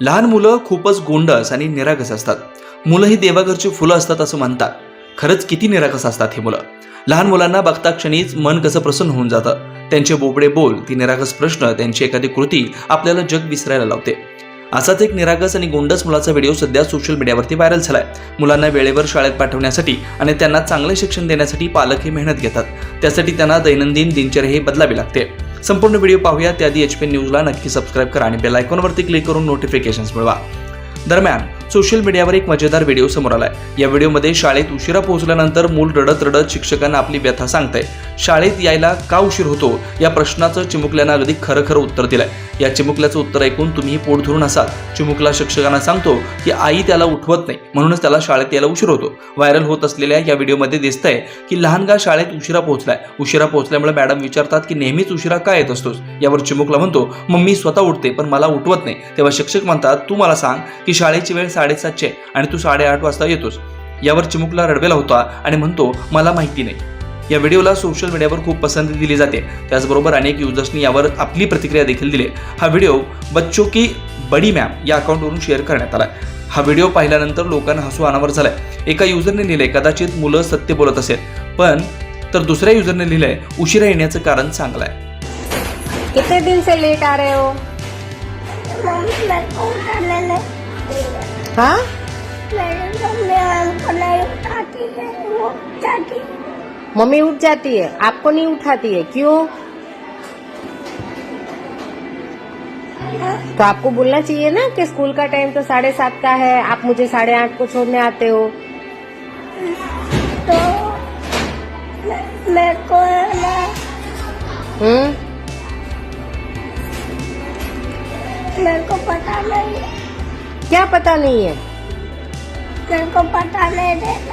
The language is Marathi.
लहान मुलं खूपच गोंडस आणि निरागस असतात. मुलं ही देवाघरची फुलं असतात असं म्हणतात. खरंच किती निरागस असतात ही मुलं. लहान मुलांना बघता क्षणीच मन कसं प्रसन्न होऊन जातं. त्यांचे बोबडे बोल ती निरागस प्रश्न त्यांची एखादी कृती आपल्याला जग विसरायला लावते. असाच एक निरागस आणि गोंडस मुलाचा व्हिडिओ सध्या सोशल मीडियावरती व्हायरल झालाय. मुलांना वेळेवर शाळेत पाठवण्यासाठी आणि त्यांना चांगले शिक्षण देण्यासाठी पालक हे मेहनत घेतात. त्यासाठी त्यांना दैनंदिन दिनचर्या हे बदलावी लागते. संपूर्ण व्हिडिओ पाहूया त्याआधी एच पी न्यूजला नक्की सबस्क्राईब करा आणि बेल आयकॉनवरती क्लिक करून नोटिफिकेशन्स मिळवा. दरम्यान सोशल मीडियावर एक मजेदार व्हिडिओ समोर आलाय. या व्हिडिओमध्ये शाळेत उशिरा पोहोचल्यानंतर मूल रडत रडत शिक्षकांना आपली व्यथा सांगताय शाळेत यायला का उशीर होतो? या प्रश्नाचं चिमुकल्यानं अगदी खरं खरं उत्तर दिलंय. या चिमुकल्याचं उत्तर ऐकून तुम्ही पोट धरून असाल चिमुकला शिक्षकांना सांगतो की आई त्याला उठवत नाही. म्हणूनच त्याला शाळेत यायला उशीर होतो. व्हायरल होत असलेल्या या व्हिडिओमध्ये दिसतंय की लहानगा शाळेत उशिरा पोहोचलाय. उशिरा पोहोचल्यामुळे मॅडम विचारतात की नेहमीच उशिरा का येत असतोस? यावर चिमुकला म्हणतो मग मी स्वतः उठते पण मला उठवत नाही. तेव्हा शिक्षक म्हणतात तू मला सांग की शाळेची वेळ साडेसातची आहे आणि तू साडेआठ वाजता येतोस. यावर चिमुकला रडवेला होता आणि म्हणतो मला माहिती नाही. या व्हिडिओला सोशल मीडियावर खूप पसंती दिली जाते. त्याचबरोबर अनेक युजर्सनी यावर आपली प्रतिक्रिया देखील दिली. हा व्हिडिओ बच्चो की बडी मॅम या अकाउंटवरून शेअर करण्यात आला हा व्हिडिओ पाहिल्यानंतर लोकांना हसू अनावर झालाय. एका युजरने लिहिलंय कदाचित मुलं सत्य बोलत असेल पण तर दुसऱ्या युजरने लिहिलंय उशिरा येण्याचं कारण चांगलं आहे कितने दिन से लेट आ रहे हो? हाँ? मम्मी उठ जाती है। आपको नहीं उठाती है? क्यों? तो आपको बोलना चाहिए ना कि स्कूल का टाइम तो साढ़े सात का है। आप मुझे साढ़े आठ को छोड़ने आते हो। तो मे- मेरे को हम्म? मेरे को पता नहीं। क्या पता नहीं है। तेरे को पता नहीं रहता।